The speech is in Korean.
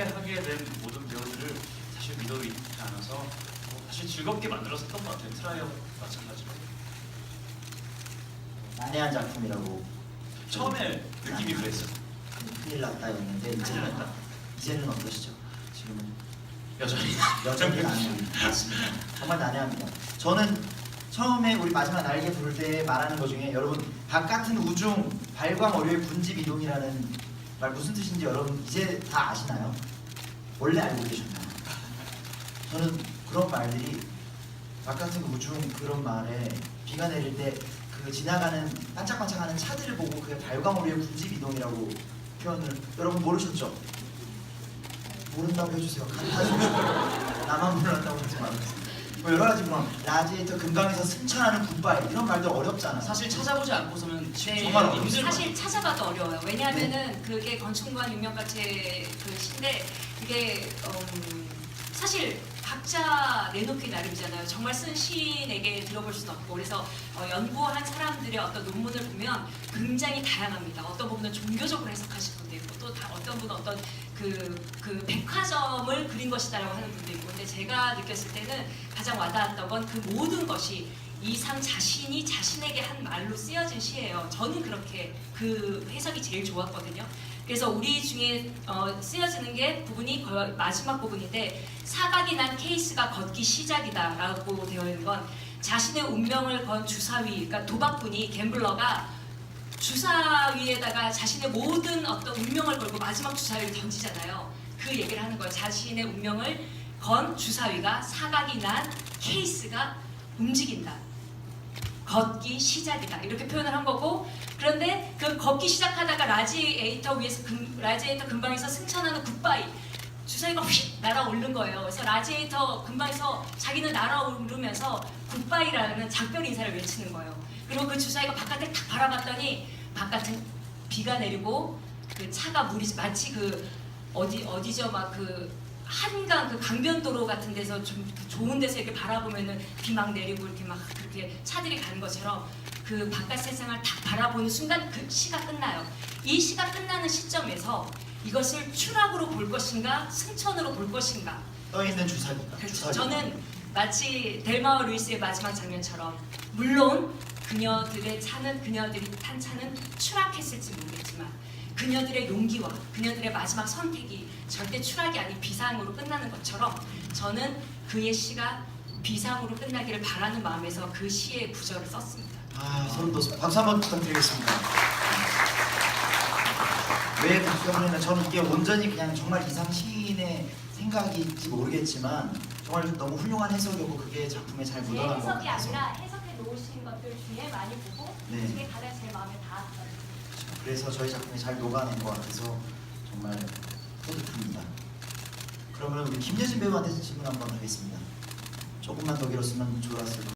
함께 하게 된 모든 배우들을 사실 믿어 있지 않아서 뭐 사실 즐겁게 만들었었던 것 같아요. 트라이어 마찬가지로. 난해한 작품이라고 처음에 느낌이 그랬어요. 큰일 났다였는데 이제는 이제는 어떠시죠? 지금은 여전히 여전히 난해합니다. 정말 난해합니다. 저는 처음에 우리 마지막 날개 부를 때 말하는 것 중에 여러분 바깥은 우중 발광 월요일 군집 이동이라는 말 무슨 뜻인지 여러분 이제 다 아시나요? 원래 알고 계셨나요? 저는 그런 말들이 바깥은 우중 그런 말에 비가 내릴 때 그 지나가는 반짝반짝하는 차들을 보고 그게 발광 월요일 군집 이동이라고 표현을 여러분 모르셨죠? 모른다고 해주세요. 나만 몰랐다고 하지 말아주세요. 뭐 여러 가지 그런 라지에이터 금강에서 승천하는 굿바이 이런 말도 어렵잖아. 사실 찾아보지 않고서는 네, 정말. 힘들 사실 찾아봐도 어려워요. 왜냐하면은 그게 건축관 유명가체 그 시인데 그게 음, 사실 각자 내놓기 나름이잖아요. 정말 쓴 시인에게 들어볼 수는 없고 그래서 어, 연구한 사람들의 어떤 논문을 보면 굉장히 다양합니다. 어떤 부분은 종교적으로 해석하신 분도 있고 또 다- 어떤 분은 어떤 그, 그 백화 점을 그린 것이다라고 하는 분도 있고 근데 제가 느꼈을 때는 가장 와닿았던 건 그 모든 것이 이 상 자신이 자신에게 한 말로 쓰여진 시예요. 저는 그렇게 그 해석이 제일 좋았거든요. 그래서 우리 중에 어, 쓰여지는 게 부분이 마지막 부분인데 사각이 난 케이스가 걷기 시작이다라고 되어 있는 건 자신의 운명을 건 주사위, 그러니까 도박꾼이 갬블러가 주사위에다가 자신의 모든 어떤 운명을 걸고 마지막 주사위를 던지잖아요. 그 얘기를 하는 거예요. 자신의 운명을 건 주사위가 사각이 난 케이스가 움직인다. 걷기 시작이다. 이렇게 표현을 한 거고 그런데 그 걷기 시작하다가 라지에이터 위에서 금, 라지에이터 근방에서 승천하는 굿바이 주사위가 휙 날아오른 거예요. 그래서 라지에이터 근방에서 자기는 날아오르면서 굿바이라는 작별 인사를 외치는 거예요. 그리고 그 주사위가 바깥에 탁 바라봤더니 바깥은 비가 내리고 그 차가 물이 마치 그 어디 어디죠 막 그 한강 그 강변도로 같은 데서 좀 좋은 데서 이렇게 바라보면은 비 막 내리고 이렇게 막 그렇게 차들이 가는 것처럼 그 바깥 세상을 딱 바라보는 순간 그 시가 끝나요. 이 시가 끝나는 시점에서 이것을 추락으로 볼 것인가 승천으로 볼 것인가 떠 있는 주사위다. 그렇죠. 저는 마치 델마와 루이스의 마지막 장면처럼 물론 그녀들의 차는 그녀들이 탄 차는 추락했을지 모르겠지만 그녀들의 용기와 그녀들의 마지막 선택이 절대 추락이 아닌 비상으로 끝나는 것처럼 저는 그의 시가 비상으로 끝나기를 바라는 마음에서 그 시의 구절을 썼습니다. 아 소름 돋습니다. 박수 한번 부탁드리겠습니다. 왜 그렇게 하냐면 저는 이게 온전히 그냥 정말 이상 시인의 생각일지 모르겠지만 정말 너무 훌륭한 해석이고 그게 작품에 잘 제 묻어난 것 해석이 같아서 아니라 해석해 놓으신 것들 중에 많이 보고 네. 그게 가장 제 마음에 닿았어요. 그래서 저희 작품에 잘 녹아낸 것 같아서 정말 뿌듯합니다. 그러면 우리 김예진 배우한테 질문 한번 하겠습니다. 조금만 더 길었으면 좋았을 것